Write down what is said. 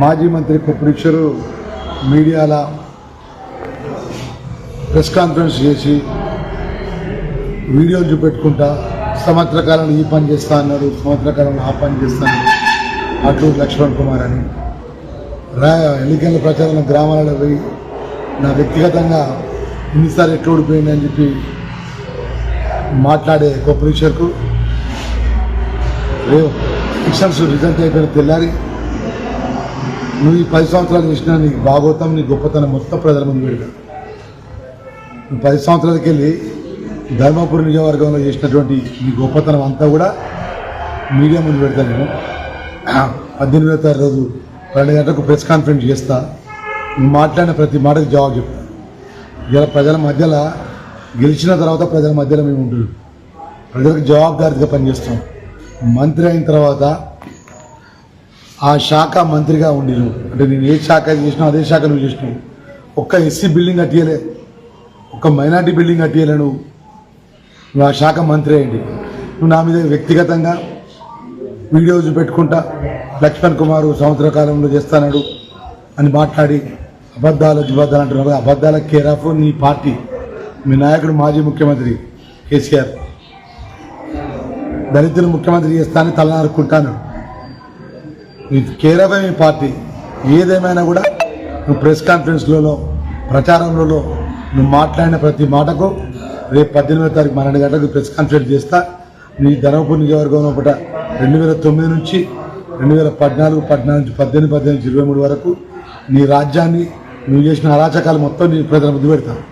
మాజీ మంత్రి కుప్రిక్షరు మీడియాల press conference చేసి వీడియోలు చూపెట్టుకుంటా సంవత్సర కాలంలో ఈ పని చేస్తా అన్నారు సంవత్సర కాలంలో ఆ పని చేస్తా అన్నారు అటు లక్ష్మణ్ కుమార్ అని. రా ఎన్నికల ప్రచారంలో గ్రామాలలో పోయి నా వ్యక్తిగతంగా ఇన్నిసార్లు ఎట్లా ఓడిపోయిందని చెప్పి మాట్లాడే గొప్ప రేవు ఎలక్షన్స్ రిజల్ట్ అయిపోయిన తెల్లారి నువ్వు ఈ పది సంవత్సరాలు చేసిన నీ భాగవతం నీ గొప్పతనం మొత్తం ప్రజల ముందు పెడతా. నువ్వు పది సంవత్సరాలకి వెళ్ళి ధర్మపురి నియోజకవర్గంలో చేసినటువంటి నీ గొప్పతనం అంతా కూడా మీడియా ముందు పెడతాను నేను. పద్దెనిమిదో తారీఖు రోజు రెండు గంటలకు ప్రెస్ కాన్ఫరెన్స్ చేస్తా. నువ్వు మాట్లాడిన ప్రతి మాటకు జవాబు చెప్తా. ఇలా ప్రజల మధ్యలో గెలిచిన తర్వాత ప్రజల మధ్యలో మేము ఉంటుంది ప్రజలకు జవాబుదారీగా పనిచేస్తాం. మంత్రి అయిన తర్వాత ఆ శాఖ మంత్రిగా ఉండి అంటే నేను ఏ శాఖ చేసినా అదే శాఖ నువ్వు చేసినావు. ఒక్క ఎస్సీ బిల్డింగ్ కట్టియలే. ఒక్క మైనార్టీ బిల్డింగ్ కట్టియలే నువ్వు. నువ్వు ఆ శాఖ మంత్రి అయ్యండి. నువ్వు నా మీద వ్యక్తిగతంగా వీడియోస్ పెట్టుకుంటా లక్ష్మణ్ కుమార్ సంవత్సర కాలంలో చేస్తానాడు అని మాట్లాడి అబద్ధాలు అబద్ధాలు అంటున్నారు అబద్ధాల కేర్ ఆఫ్ నీ పార్టీ. మీ నాయకుడు మాజీ ముఖ్యమంత్రి కేసీఆర్. దళితులు ముఖ్యమంత్రి చేస్తానని తలనారుకుంటాను మీ కేర్ మీ పార్టీ ఏదేమైనా కూడా నువ్వు ప్రెస్ కాన్ఫరెన్స్లలో ప్రచారంలో నువ్వు మాట్లాడిన ప్రతి మాటకు రేపు పద్దెనిమిదో తారీఖు పన్నెండు గంటలకు ప్రెస్ కాన్ఫరెన్స్ చేస్తా. నీ ధర్మపూర్ నియోజకవర్గం ఒకట రెండు వేల తొమ్మిది నుంచి రెండు వేల పద్నాలుగు పద్నాలుగు నుంచి పద్దెనిమిది పద్దెనిమిది ఇరవై మూడు వరకు నీ రాజ్యాన్ని నువ్వు చేసిన అరాచకాలు మొత్తం నీ ప్రజల ముందు పెడతావు